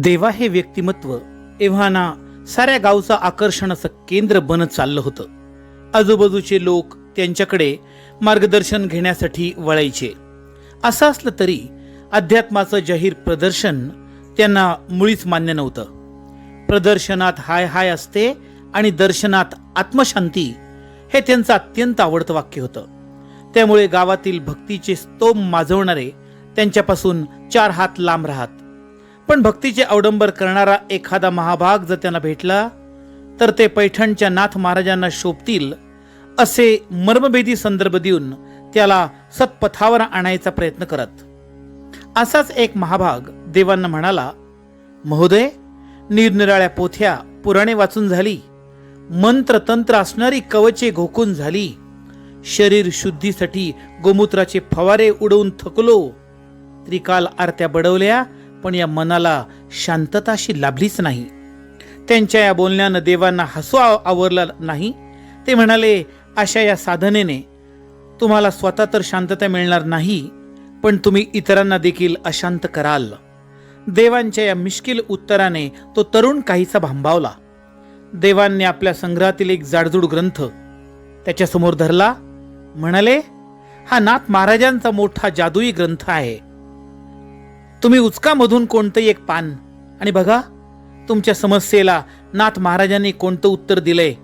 देवा हे व्यक्तिमत्व एव्हाना साऱ्या गावचं आकर्षणाचं केंद्र बनत चाललं होतं. आजूबाजूचे लोक त्यांच्याकडे मार्गदर्शन घेण्यासाठी वळायचे. असं असलं तरी अध्यात्माचं जाहीर प्रदर्शन त्यांना मुळीच मान्य नव्हतं. प्रदर्शनात हाय हाय असते आणि दर्शनात आत्मशांती हे त्यांचं अत्यंत आवडतं वाक्य होतं. त्यामुळे गावातील भक्तीचे स्तोम माजवणारे त्यांच्यापासून चार हात लांब राहत. पण भक्तीचे अवडंबर करणारा एखादा महाभाग जर त्यांना भेटला तर ते पैठणच्या नाथ महाराजांना शोभतील असे मर्मभेदी संदर्भ देऊन त्याला सत्पथावर आणायचा प्रयत्न करत. असाच एक महाभाग देवांना म्हणाला महोदय निरनिराळ्या पोथ्या पुराणे वाचून झाली मंत्र तंत्र असणारी कवचे घोकून झाली शरीर शुद्धीसाठी गोमूत्राचे फवारे उडवून थकलो त्रिकाल आरत्या बडवल्या पण या मनाला शांतताशी लाभलीच नाही. त्यांच्या या बोलण्यानं देवांना हसू आवरला नाही. ते म्हणाले अशा या साधनेने तुम्हाला स्वतः तर शांतता मिळणार नाही पण तुम्ही इतरांना देखील अशांत कराल. देवांच्या या मिश्किल उत्तराने तो तरुण काहीसा भांबावला. देवांनी आपल्या संग्रहातील एक जाडजूड ग्रंथ त्याच्यासमोर धरला. म्हणाले हा नाथ महाराजांचा मोठा जादुई ग्रंथ आहे. तुम्ही उचकामधून कोणतंही एक पान. आणि बघा तुमच्या समस्येला नाथ महाराजांनी कोणतं उत्तर दिलंय.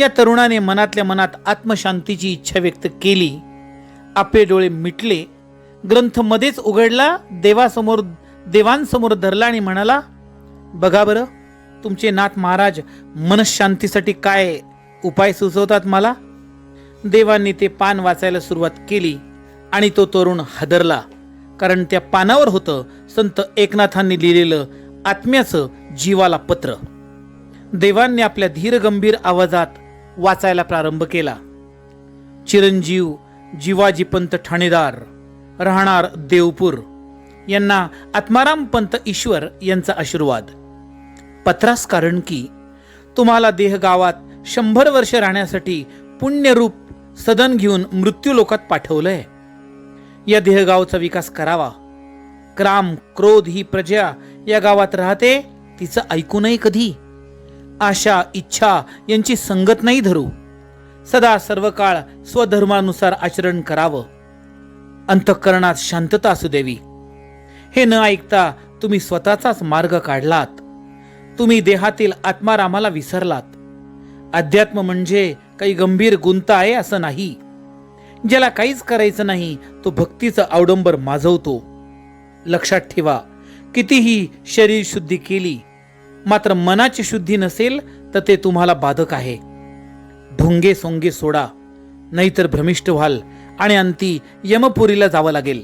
या तरुणाने मनातल्या मनात आत्मशांतीची इच्छा व्यक्त केली. आपले डोळे मिटले. ग्रंथ मध्येच उघडला. देवासमोर देवांसमोर धरला आणि म्हणाला बघा बरं तुमचे नाथ महाराज मनशांतीसाठी काय उपाय सुचवतात मला? देवांनी ते पान वाचायला सुरुवात केली आणि तो तरुण हादरला. कारण त्या पानावर होतं संत एकनाथांनी लिहिलेलं आत्म्याचं जीवाला पत्र. देवांनी आपल्या धीरगंभीर आवाजात वाचायला प्रारंभ केला. चिरंजीव जीवाजी पंत ठाणेदार राहणार देवपूर यांना आत्माराम पंत ईश्वर यांचा आशीर्वाद. पत्रास कारण की तुम्हाला देह गावात शंभर वर्ष राहण्यासाठी पुण्यरूप सदन घेऊन मृत्यू लोकात पाठवलंय. या देहगावचा विकास करावा. क्राम क्रोध ही प्रजा या गावात राहते तिचं ऐकूनही कधी. आशा इच्छा यांची संगत नाही धरू. सदा सर्व काळ स्वधर्मानुसार आचरण करावं. अंतःकरणात शांतता असू द्यावी हे न ऐकता तुम्ही स्वतःचाच मार्ग काढलात. तुम्ही देहातील आत्मारामाला विसरलात. अध्यात्म म्हणजे काही गंभीर गुंत आहे असं नाही. ज्याला काहीच करायचं नाही तो भक्तीचं अवडंबर माजवतो. लक्षात ठेवा कितीही शरीर शुद्धी केली मात्र मनाची शुद्धी नसेल तर ते तुम्हाला बाधक आहे. ढोंगे सोंगे सोडा नाहीतर भ्रमिष्ट व्हाल आणि अंती यमपुरीला जावं लागेल.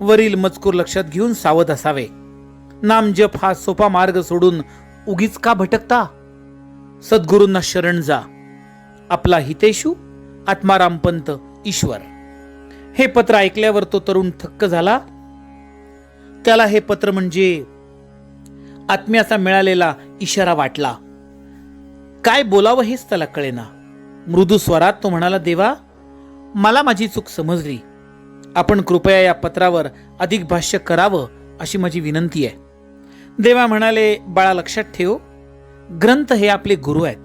वरील मजकूर लक्षात घेऊन सावध असावे. नाम जप हा सोपा मार्ग सोडून उगीच का भटकता? सद्गुरूंना शरण जा. आपला हितेशू आत्माराम पंत ईश्वर. हे पत्र ऐकल्यावर तो तरुण थक्क झाला. त्याला हे पत्र म्हणजे आत्म्याचा मिळालेला इशारा वाटला. काय बोलावं हेच त्याला कळेना. मृदू स्वरात तो म्हणाला देवा मला माझी चूक समजली. आपण कृपया या पत्रावर अधिक भाष्य करावं अशी माझी विनंती आहे. देवा म्हणाले बाळा लक्षात ठेव. ग्रंथ हे आपले गुरु आहेत.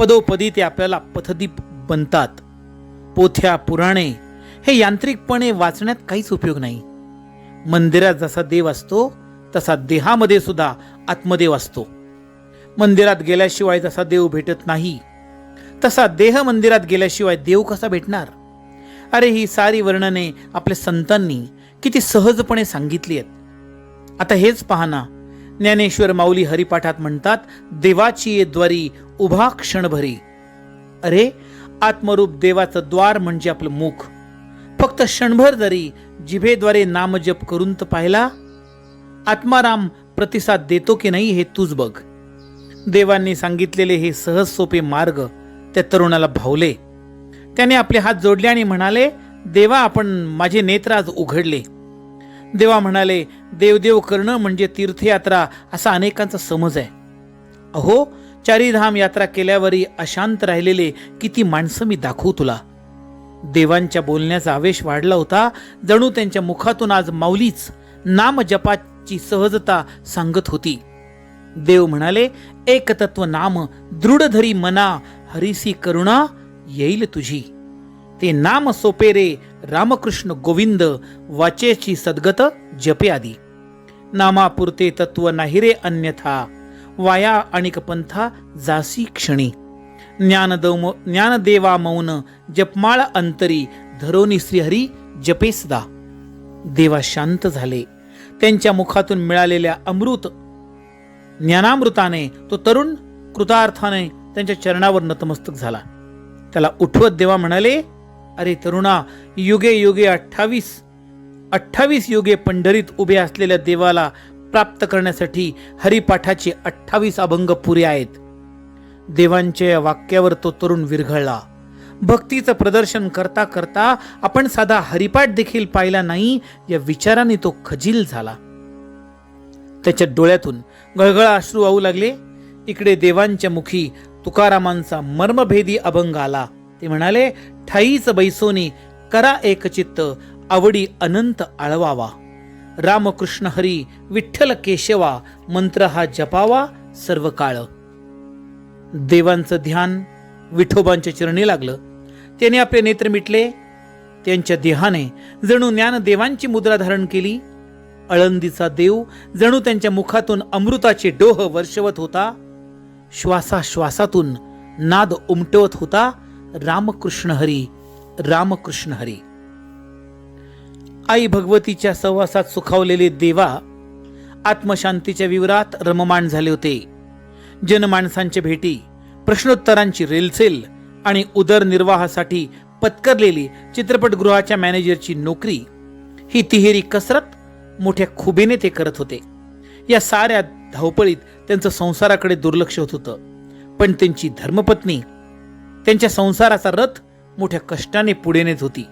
पदोपदी ते आपल्याला पथदीप बनतात. पोथ्या पुराणे हे यांत्रिकपणे वाचण्यात काहीच उपयोग नाही. मंदिरात जसा देव असतो तसा देहामध्ये सुद्धा आत्मदेव असतो. मंदिरात गेल्याशिवाय जसा देव भेटत नाही तसा देह मंदिरात गेल्याशिवाय देव कसा भेटणार? अरे ही सारी वर्णने आपल्या संतांनी किती सहजपणे सांगितली आहेत. आता हेच पाहना ना ज्ञानेश्वर माऊली हरिपाठात म्हणतात देवाची ये द्वारी उभा क्षणभरी. अरे आत्मरूप देवाचं द्वार म्हणजे आपलं मुख. फक्त क्षणभर जरी जिभेद्वारे नामजप करून तर पाहिला आत्माराम प्रतिसाद देतो की नाही हे तूच बघ. देवांनी सांगितलेले हे सहज सोपे मार्ग त्या तरुणाला भावले. त्याने आपले हात जोडले आणि म्हणाले देवा आपण माझे नेत्र आज उघडले. देवा म्हणाले देवदेव करणं म्हणजे तीर्थयात्रा असा अनेकांचा समज आहे. अहो चारीधाम यात्रा केल्यावरही अशांत राहिलेले किती माणसं मी दाखवू तुला. देवांच्या बोलण्याचा आवेश वाढला होता. जणू त्यांच्या मुखातून आज माऊलीच नाम जपाची सहजता सांगत होती. देव म्हणाले एकतत्व नाम दृढधरी मना हरिसी करुणा येईल तुझी. ते नाम सोपे रे रामकृष्ण गोविंद वाचेची सद्गत जपे आदी. नामापुरते तत्व नाही रे अन्यथा. वाया आणि पंथा जासी क्षणी. ज्ञानदौ ज्ञानदेवा मौन जपमाळ अंतरी धरोनी श्रीहरी जपेसदा देवा शांत झाले. त्यांच्या मुखातून मिळालेल्या अमृत ज्ञानामृताने तो तरुण कृतार्थाने त्यांच्या चरणावर नतमस्तक झाला. त्याला उठवत देवा म्हणाले अरे तरुणा युगे युगे अठ्ठावीस अठ्ठावीस युगे पंढरीत उभे असलेल्या देवाला प्राप्त करण्यासाठी हरिपाठाचे अठ्ठावीस अभंग पुरे आहेत. देवांच्या या वाक्यावर तो तरुण विरघळला. भक्तीचं प्रदर्शन करता करता आपण साधा हरिपाठ देखील पाहिला नाही या विचाराने तो खजील झाला. त्याच्या डोळ्यातून गळगळ अश्रू वाहू लागले. इकडे देवांच्या मुखी तुकारामांचा मर्मभेदी अभंग आला. ते म्हणाले ठाईच बैसोनी करा एकचित्त आवडी अनंत आळवावा. रामकृष्ण हरी विठ्ठल केशवा मंत्र हा जपावा सर्व काळ देवांचं ध्यान विठोबांच्या चरणी लागलं. त्याने आपले नेत्र मिटले. त्यांच्या देहाने जणू ज्ञान देवांची मुद्रा धारण केली. अळंदीचा देव जणू त्यांच्या मुखातून अमृताचे डोह वर्षवत होता. श्वासाश्वासातून नाद उमटवत होता रामकृष्ण हरी रामकृष्ण हरी. आई भगवतीच्या सहवासात सुखावलेले देवा आत्मशांतीच्या विवरात रममाण झाले होते. जनमाणसांच्या भेटी प्रश्नोत्तरांची रेलसेल आणि उदरनिर्वाहासाठी पत्करलेली चित्रपटगृहाच्या मॅनेजरची नोकरी ही तिहेरी कसरत मोठ्या खुबीने ते करत होते. या साऱ्या धावपळीत त्यांचं संसाराकडे दुर्लक्ष होत होतं. पण त्यांची धर्मपत्नी त्यांच्या संसाराचा रथ मोठ्या कष्टाने पुढे नेत होती.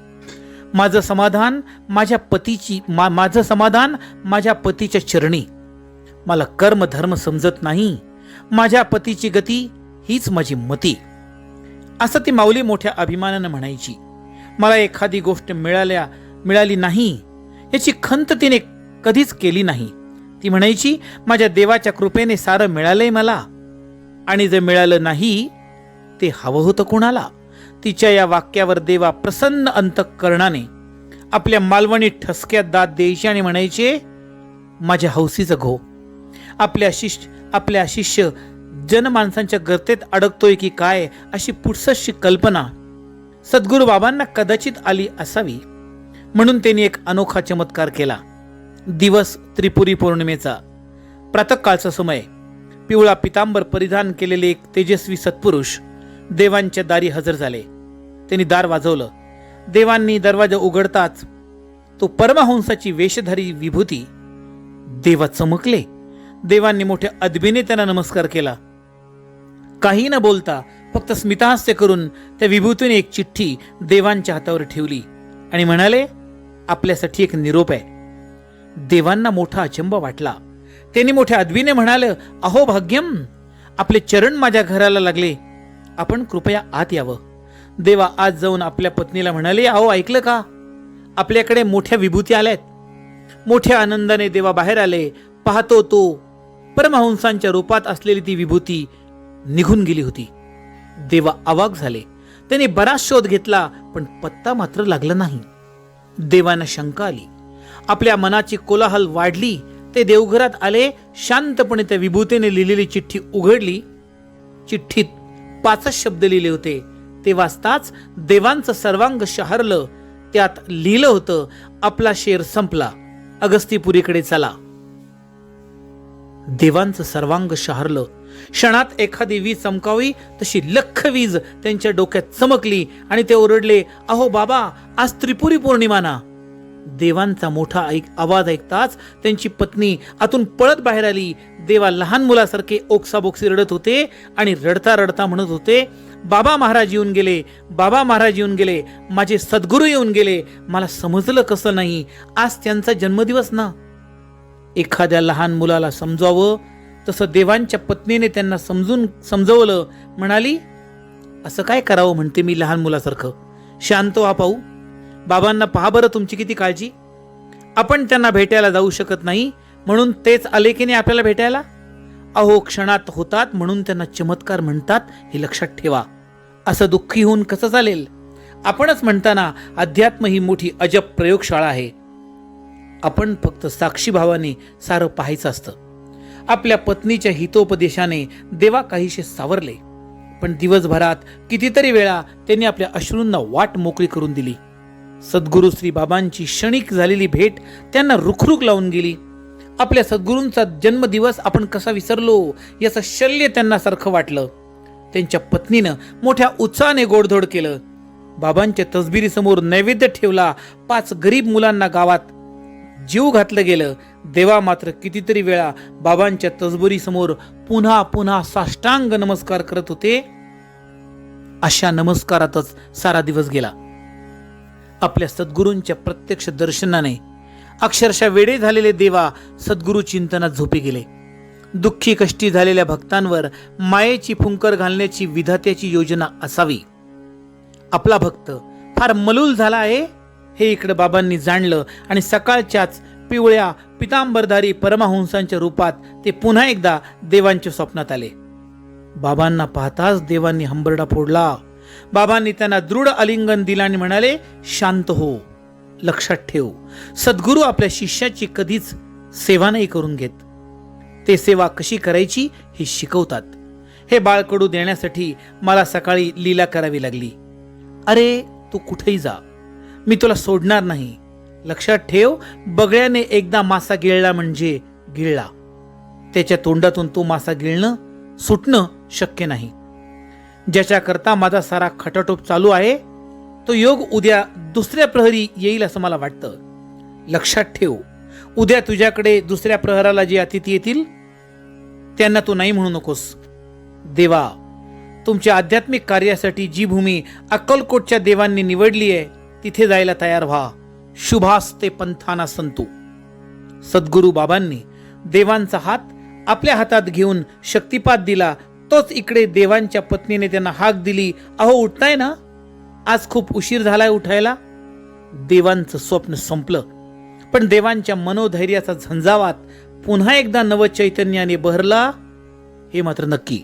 माझं समाधान माझ्या पतीची मा माझं समाधान माझ्या पतीच्या चरणी. मला कर्म धर्म समजत नाही. माझ्या पतीची गती हीच माझी मती. असं ती माऊली मोठ्या अभिमानानं म्हणायची. मला एखादी गोष्ट मिळाल्या मिळाली नाही याची खंत तिने कधीच केली नाही. ती म्हणायची माझ्या देवाच्या कृपेने सारं मिळालंय मला. आणि जे मिळालं नाही ते हवं होतं कुणाला? तिच्या या वाक्यावर देवा प्रसन्न अंतकरणाने आपल्या मालवणी ठसक्यात दात द्यायचे आणि म्हणायचे माझ्या हौसीचं घो. आपल्या शिष्य आपल्या शिष्य जनमानसांच्या गर्तेत अडकतोय की काय अशी पुढसशी कल्पना सद्गुरू बाबांना कदाचित आली असावी. म्हणून त्यांनी एक अनोखा चमत्कार केला. दिवस त्रिपुरी पौर्णिमेचा. प्रातकाळचा समय. पिवळा पितांबर परिधान केलेले एक तेजस्वी सत्पुरुष देवांच्या दारी हजर झाले. त्यांनी दार वाजवलं. देवांनी दरवाजा उघडताच तो परमहंसाची वेशधारी विभूती देवा चमकले. देवांनी मोठ्या अदबीने त्यांना नमस्कार केला. काही न बोलता फक्त स्मिताहास्य करून त्या विभूतीने एक चिठ्ठी देवांच्या हातावर ठेवली आणि म्हणाले आपल्यासाठी एक निरोप आहे. देवांना मोठा अचंब वाटला. त्यांनी मोठ्या अदबीने म्हणाले अहो भाग्यम आपले चरण माझ्या घराला लागले. आपण कृपया आत यावं. देवा आज जाऊन आपल्या पत्नीला म्हणाले अहो ऐकलं का? आपल्याकडे मोठ्या विभूती आल्यात. मोठ्या आनंदाने देवा बाहेर आले. पाहतो तो परमहंसांच्या रूपात असलेली ती विभूती निघून गेली होती. देवा अवाक झाले. त्याने बराच शोध घेतला पण पत्ता मात्र लागला नाही. देवांना शंका आली. आपल्या मनाची कोलाहल वाढली. ते देवघरात आले शांतपणे त्या विभूतीने लिहिलेली चिठ्ठी उघडली. चिठ्ठीत पाचच शब्द लिहिले होते. ते वाचताच देवांचं सर्वांग शहरलं त्यात लिहिलं होतं आपला शेर संपला. अगस्तीपुरीकडे चला. देवांचं सर्वांग शहरलं. क्षणात एखादी वीज चमकावी तशी लख वीज त्यांच्या डोक्यात चमकली आणि ते ओरडले अहो बाबा आज त्रिपुरी पौर्णिमा ना. देवांचा मोठा ऐक आवाज ऐकताच त्यांची पत्नी आतून पळत बाहेर आली. देवा लहान मुलासारखे ओक्साबोक्सी रडत होते आणि रडता रडता म्हणत होते बाबा महाराज येऊन गेले बाबा महाराज येऊन गेले माझे सद्गुरू येऊन गेले मला समजलं कसं नाही आज त्यांचा जन्मदिवस ना. एखाद्या लहान मुलाला समजावं तसं देवांच्या पत्नीने त्यांना समजून समजवलं म्हणाली असं काय करावं म्हणते मी लहान मुलासारखं? शांत व्हा पाहू. बाबांना पहा बरं तुमची किती काळजी. आपण त्यांना भेटायला जाऊ शकत नाही म्हणून तेच आले की नाही आपल्याला भेटायला? अहो क्षणात होतात म्हणून त्यांना चमत्कार म्हणतात हे लक्षात ठेवा. असं दुःखी होऊन कसं चालेल? आपणच म्हणताना अध्यात्म ही मोठी अजब प्रयोगशाळा आहे. आपण फक्त साक्षी भावाने सारं पाहायचं असतं. आपल्या पत्नीच्या हितोपदेशाने देवा काहीशे सावरले. पण दिवसभरात कितीतरी वेळा त्यांनी आपल्या अश्रूंना वाट मोकळी करून दिली. सद्गुरू श्री बाबांची क्षणिक झालेली भेट त्यांना रुखरुख लावून गेली. आपल्या सद्गुरूंचा जन्मदिवस आपण कसा विसरलो याचं शल्य त्यांना सारखं वाटलं. त्यांच्या पत्नीनं मोठ्या उत्साहाने गोडधोड केलं. बाबांच्या तसबिरीसमोर नैवेद्य ठेवला पाच गरीब मुलांना गावात. जीव घातलं गेलं. देवा मात्र कितीतरी वेळा बाबांच्या तसबुरीसमोर पुन्हा पुन्हा साष्टांग नमस्कार करत होते. अशा नमस्कारातच सारा दिवस गेला. आपल्या सद्गुरूंच्या प्रत्यक्ष दर्शनाने अक्षरशः वेडे झालेले देवा सद्गुरू चिंतनात झोपी गेले. दुःखी कष्टी झालेल्या भक्तांवर मायेची फुंकर घालण्याची विधात्याची योजना असावी. आपला भक्त फार मलूल झाला आहे हे इकडं बाबांनी जाणलं आणि सकाळच्याच पिवळ्या पितांबरधारी परमहंसांच्या रूपात ते पुन्हा एकदा देवांच्या स्वप्नात आले. बाबांना पाहताच देवांनी हंबरडा फोडला. बाबांनी त्यांना दृढ आलिंगन दिलं आणि म्हणाले शांत हो लक्षात ठेव. सद्गुरू आपल्या शिष्याची कधीच सेवा नाही करून घेत. ते सेवा कशी करायची हे शिकवतात. हे बाळकडू देण्यासाठी मला सकाळी लीला करावी लागली. अरे तू कुठेही जा. मी तुला सोडणार नाही. लक्षात ठेव बगळ्याने एकदा मासा गिळला म्हणजे गिळला. त्याच्या तोंडातून तो मासा गिळणं सुटणं शक्य नाही. ज्याच्याकरता माझा सारा खटाटोप चालू आहे तो योग उद्या दुसऱ्या प्रहरी येईल असं मला वाटतं. लक्षात ठेव उद्या तुझ्याकडे दुसऱ्या प्रहराला जे अतिथी येतील त्यांना तू नाही म्हणू नकोस. देवा तुमच्या आध्यात्मिक कार्यासाठी जी भूमी अक्कलकोटच्या देवांनी निवडली आहे तिथे जायला तयार व्हा. शुभास्ते पंथाना संतू. सद्गुरू बाबांनी देवांचा हात आपल्या हातात घेऊन शक्तिपात दिला तोच इकडे देवांच्या पत्नीने त्यांना हाक दिली. अहो उठताय ना? आज खूप उशीर झालाय उठायला. देवांचं स्वप्न संपलं. पण देवांच्या मनोधैर्याचा झंझावात पुन्हा एकदा नवचैतन्याने बहरला हे मात्र नक्की.